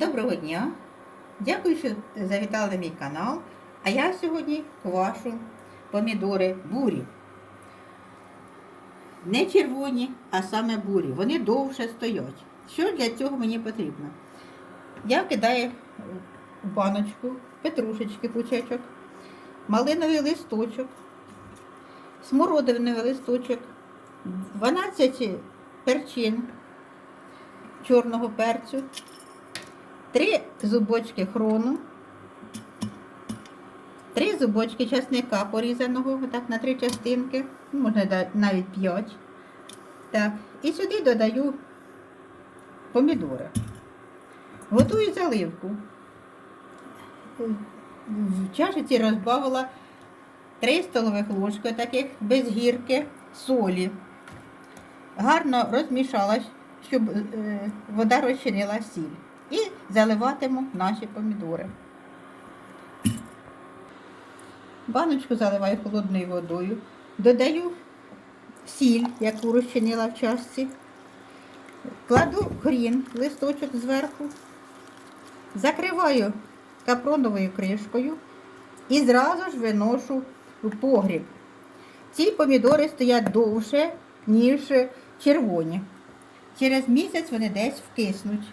Доброго дня! Дякую, що завітали на мій канал. А я сьогодні квашу помідори бурі. Не червоні, а саме бурі. Вони довше стоять. Що для цього мені потрібно? Я кидаю у баночку петрушечки пучечок, малиновий листочок, смородиновий листочок, 12 перчин чорного перцю, Три зубочки хрону, три зубочки часника порізаного, так, на три частинки, ну, можна навіть п'ять. Так, і сюди додаю помідори. Готую заливку. В чашиці розбавила 3 столових ложки таких без гірки солі. Гарно розмішала, щоб е, вода розчинила сіль. Заливатиму наші помідори. Баночку заливаю холодною водою. Додаю сіль, яку розчинила в чашці. Кладу хрін, листочок зверху. Закриваю капроновою кришкою і зразу ж виношу у погріб. Ці помідори стоять довше, ніж червоні. Через місяць вони десь вкиснуть.